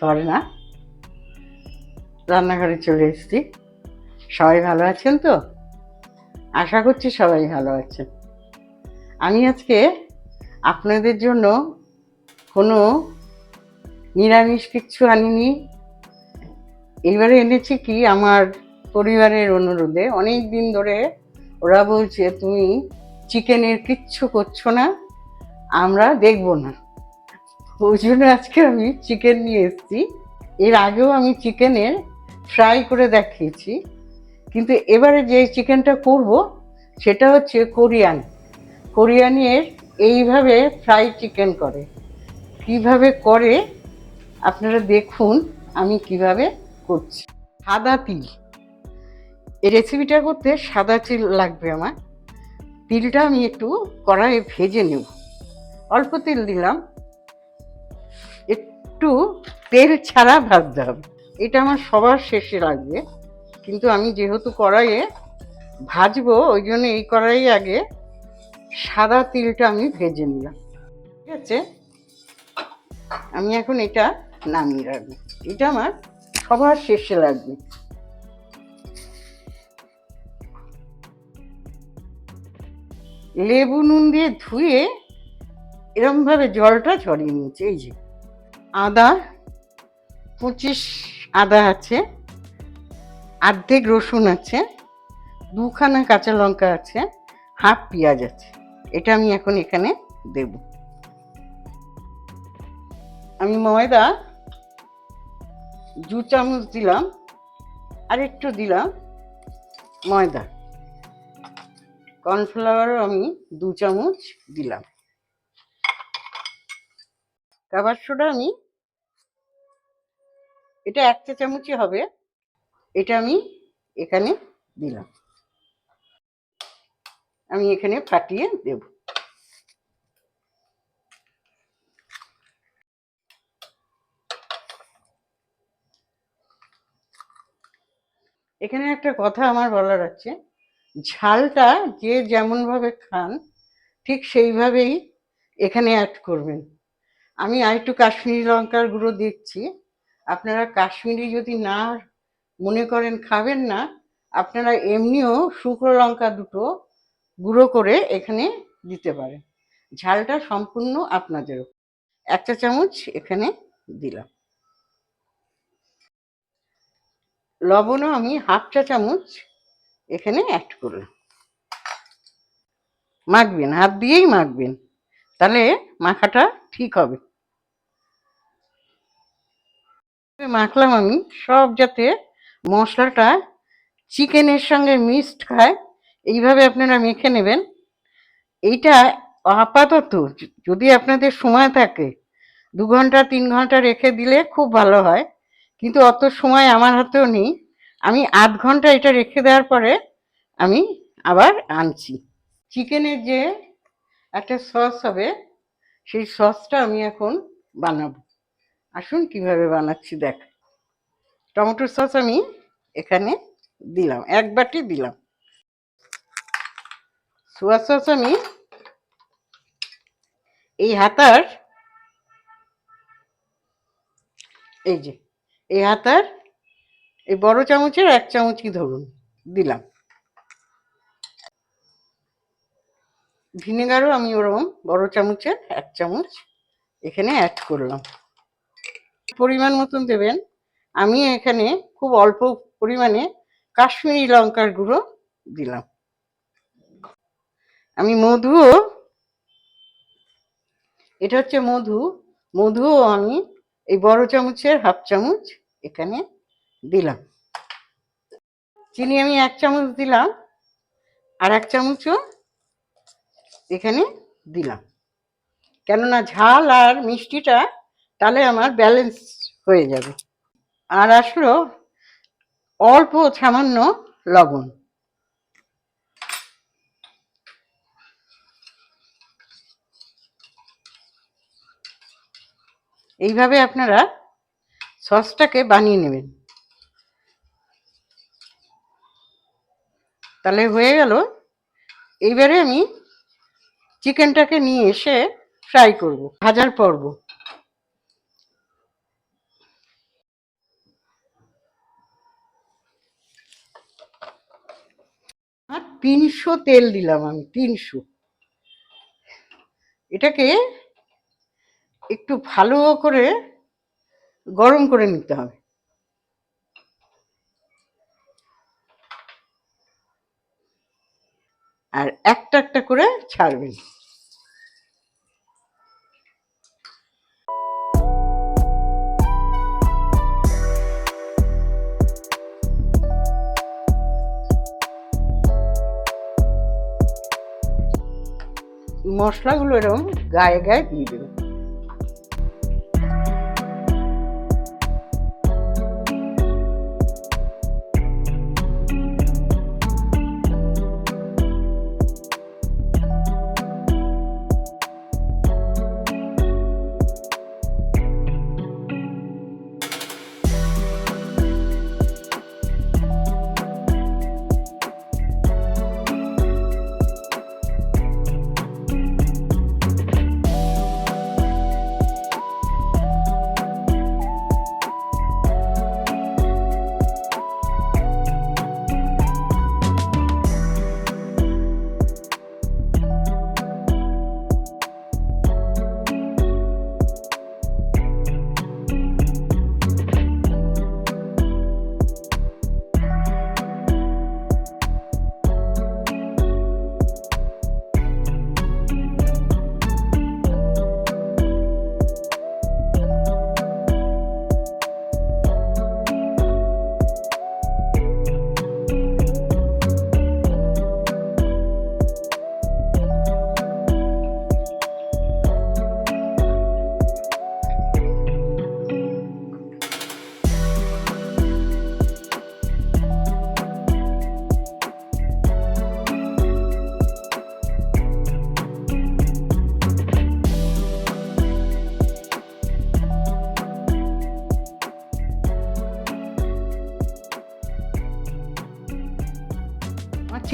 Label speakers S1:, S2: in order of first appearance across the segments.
S1: আমি না। রান্নাঘরে চলে এসেছি। সবাই ভালো আছেন তো? আশা করছি সবাই ভালো আছেন। আমি আজকে আপনাদের জন্য কোনো নিরামিষ কিচ্ছু আনিনি। এইবারে এনেছি কি? আমার পরিবারের অনুরোধে। অনেক দিন ধরে ওরা বলছে, তুমি চিকেনের কিচ্ছু করছ না, আমরা দেখব না। ওই জন্য আজকে আমি চিকেন নিয়ে এসেছি। এর আগেও আমি চিকেনের ফ্রাই করে দেখিয়েছি। কিন্তু এবারে যে চিকেনটা করব, সেটা হচ্ছে কোরিয়ান। কোরিয়ানের এইভাবে ফ্রাই চিকেন করে। কীভাবে করে, আপনারা দেখুন আমি কীভাবে করছি। সাদা তিল। এই রেসিপিটা করতে সাদা তিল লাগবে আমার। তিলটা আমি একটু কড়াইয়ে ভেজে নেব। অল্প তেল দিলাম। একটু তেল ছাড়া ভাজতে হবে। এটা আমার সবার শেষে লাগবে। কিন্তু আমি যেহেতু কড়াইয়ে ভাজবো, ওই জন্য এই কড়াই আগে সাদা তিলটা আমি ভেজে নিলাম। ঠিক আছে? আমি এখন এটা নামিয়ে রাখব। এটা আমার সবার শেষে লাগবে। লেবু নুন দিয়ে ধুয়ে এরমভাবে জলটা ঝরিয়ে নিয়েছে, এই যে। আদা, পঁচিশ আদা আছে, অর্ধেক রসুন আছে, দুখানা কাঁচা লঙ্কা আছে, হাফ পেঁয়াজ আছে। এটা আমি এখন এখানে দেব। আমি ময়দা দু চামচ দিলাম, আর একটু দিলাম ময়দা। কর্নফ্লাওয়ারও আমি দু চামচ দিলাম। খাবার সোডা আমি এটা এক চা চামচই হবে। এটা আমি এখানে দিলাম। আমি এখানে ফাটিয়ে দেব। এখানে একটা কথা আমার বলার আছে। ঝালটা যে যেমনভাবে খান, ঠিক সেইভাবেই এখানে অ্যাড করবেন। আমি আরেকটু কাশ্মীরি লঙ্কার গুঁড়ো দিচ্ছি। আপনারা কাশ্মীরি যদি না মনে করেন খাবেন না, আপনারা এমনিও শুকনো লঙ্কা দুটো গুঁড়ো করে এখানে দিতে পারেন। ঝালটা সম্পূর্ণ আপনাদের একটা চামচ এখানে দিলাম। লবণও আমি হাফ চা চামচ এখানে অ্যাড করলাম। মাখবেন, হাত দিয়েই মাখবেন। তাহলে মাখাটা ঠিক হবে। মাখলাম আমি, সব যাতে মশলাটা চিকেনের সঙ্গে মিক্সড খায়, এইভাবে আপনারা মেখে নেবেন। এইটা আপাতত যদি আপনাদের সময় থাকে, দু ঘণ্টা, তিন ঘণ্টা রেখে দিলে খুব ভালো হয়। কিন্তু অত সময় আমার হাতেও নেই। আমি আধ ঘণ্টা এটা রেখে দেওয়ার পরে আমি আবার আনছি। চিকেনের যে একটা সস হবে, সেই সসটা আমি এখন বানাবো। আসুন কীভাবে বানাচ্ছি দেখ। টমেটো সস আমি এখানে দিলাম, এক বাটি দিলাম। সোয়া সস আমি এই হাতার, এই যে, এই হাতার, এই বড় চামচের এক চামচই ধরুন, দিলাম। ভিনেগারও আমি ওরকম বড় চামচের এক চামচ এখানে অ্যাড করলাম। পরিমাণ মতন দেবেন। আমি এখানে খুব অল্প পরিমাণে কাশ্মীরি লঙ্কার গুঁড়ো দিলাম। আমি মধুও এটা হচ্ছে মধু। মধুও আমি এই বড় চামচের হাফ চামচ এখানে দিলাম। চিনি আমি এক চামচ দিলাম আর এক চামচও এখানে দিলাম। কেননা ঝাল আর মিষ্টিটা তাহলে আমার ব্যালেন্স হয়ে যাবে। আর আসলো অল্প সামান্য লবণ। এইভাবে আপনারা সসটাকে বানিয়ে নেবেন। তাহলে হয়ে গেল। এইবারে আমি চিকেনটাকে নিয়ে এসে ফ্রাই করব। ভাজার পর্ব। তিনশো তেল দিলাম আমি, তিনশো। এটাকে একটু ভালো করে গরম করে নিতে হবে। আর একটা একটা করে ছাড়বেন। মশলাগুলো এরকম গায়ে গায়ে দিয়ে দেবেন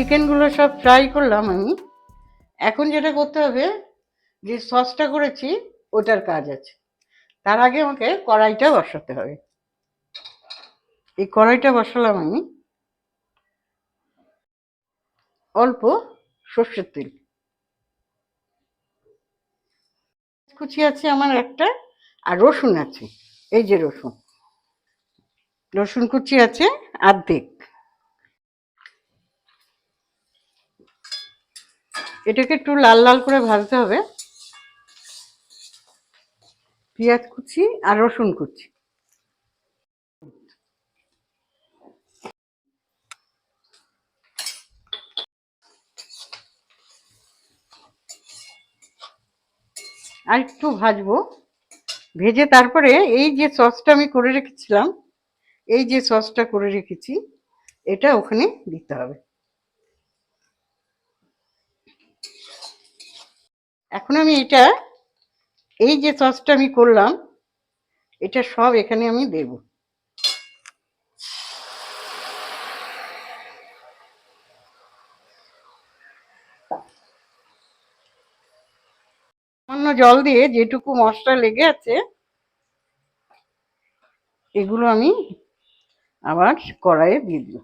S1: চিকেনগুলো সব ফ্রাই করলাম আমি। এখন যেটা করতে হবে, যে সসটা করেছি, ওটার কাজ আছে। তার আগে আমাকে কড়াইটা বসাতে হবে। এই কড়াইটা বসালাম আমি। অল্প সর্ষের তেল। কুচি আছে আমার একটা, আর রসুন আছে। এই যে রসুন। রসুন কুচি আছে, অর্ধেক। এটাকে একটু লাল লাল করে ভাজতে হবে। পেঁয়াজ কুচি আর রসুন কুচি। আর একটু ভাজবো। ভেজে তারপরে এই যে সসটা আমি করে রেখেছিলাম, এই যে সসটা করে রেখেছি, এটা ওখানে দিতে হবে। এখন আমি এটা, এই যে সসটা আমি করলাম, এটা সব এখানে আমি দেব। সামান্য জল দিয়ে যেটুকু মশলা লেগে আছে, এগুলো আমি আবার কড়াইয়ে দিয়ে দিই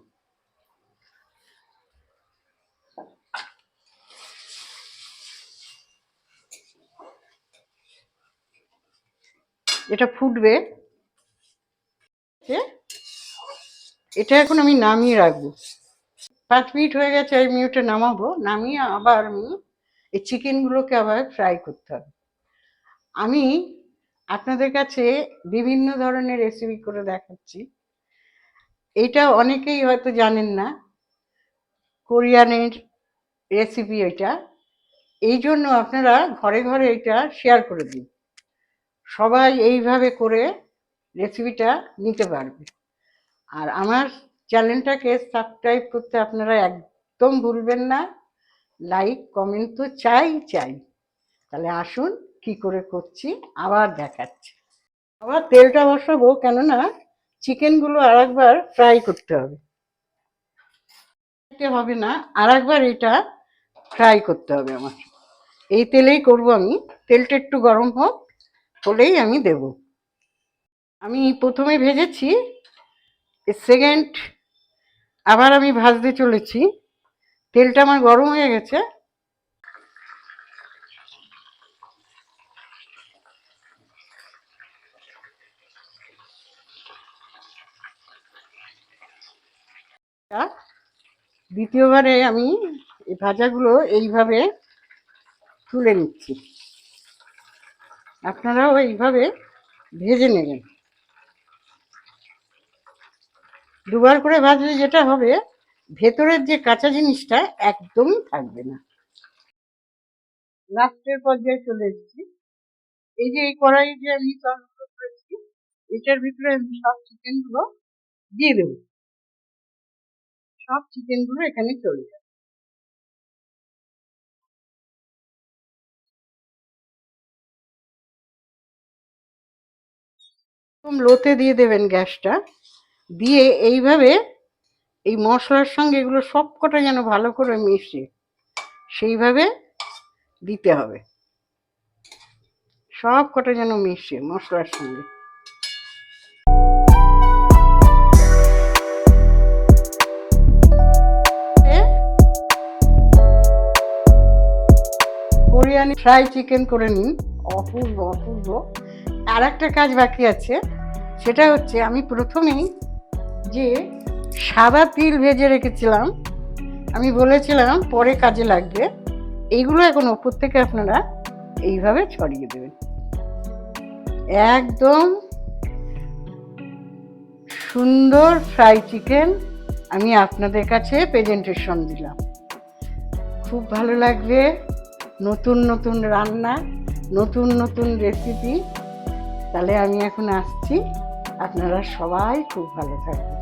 S1: এটা ফুটবে, এটা এখন আমি নামিয়ে রাখব। পাঁচ মিনিট হয়ে গেছে, এই মিনিটে নামাবো। নামিয়ে আবার আমি এই চিকেনগুলোকে আবার ফ্রাই করতে হবে। আমি আপনাদের কাছে বিভিন্ন ধরনের রেসিপি করে দেখাচ্ছি। এটা অনেকেই হয়তো জানেন না। কোরিয়ানের রেসিপি এটা। এই জন্য আপনারা ঘরে ঘরে এটা শেয়ার করে দিন। সবাই এইভাবে করে রেসিপিটা নিতে পারবে। আর আমার চ্যানেলটাকে সাবস্ক্রাইব করতে আপনারা একদম ভুলবেন না। লাইক কমেন্ট তো চাই চাই। তাহলে আসুন কি করে করছি, আবার দেখাচ্ছি। আবার তেলটা বসাবো, কেননা চিকেনগুলো আর একবার ফ্রাই করতে হবে। হবে না আর একবার এটা ফ্রাই করতে হবে আমার। এই তেলেই করব আমি। তেলটা একটু গরম হোক হলেই আমি দেব। আমি প্রথমে ভেজেছি সেকেন্ড আবার আমি ভাজতে চলেছি। তেলটা আমার গরম হয়ে গেছে। দ্বিতীয়বারে আমি এই ভাজাগুলো এইভাবে তুলে নিচ্ছি। আপনারাও এইভাবে ভেজে নেবেন। দুবার করে ভাজলে যেটা হবে, ভেতরের যে কাঁচা জিনিসটা একদমই থাকবে না। লাস্টের পর্যায়ে চলে এসেছি। এই যে এই কড়াই যে আমি তরকারি করেছি, এটার ভিতরে আমি সব চিকেনগুলো দিয়ে দেবো। সব চিকেনগুলো এখানে চলে যাবে। লোতে দিয়ে দেবেন গ্যাসটা। দিয়ে এইভাবে এই মশলার সঙ্গে এগুলো সব কটা যেন ভালো করে মিশে, সেইভাবে দিতে হবে। সব কটা যেন মিশে মশলার সঙ্গে। ফ্রাই চিকেন করে নিন। অপূর্ব অপূর্ব। আর একটা কাজ বাকি আছে। সেটা হচ্ছে আমি প্রথমেই যে সাদা তিল ভেজে রেখেছিলাম, আমি বলেছিলাম পরে কাজে লাগবে এইগুলো এখন ওপর থেকে আপনারা এইভাবে ছড়িয়ে দেবেন। একদম সুন্দর ফ্রাই চিকেন আমি আপনাদের কাছে প্রেজেন্টেশন দিলাম। খুব ভালো লাগবে, নতুন নতুন রান্না, নতুন নতুন রেসিপি তাহলে আমি এখন আসছি। আপনারা সবাই খুব ভালো থাকবেন।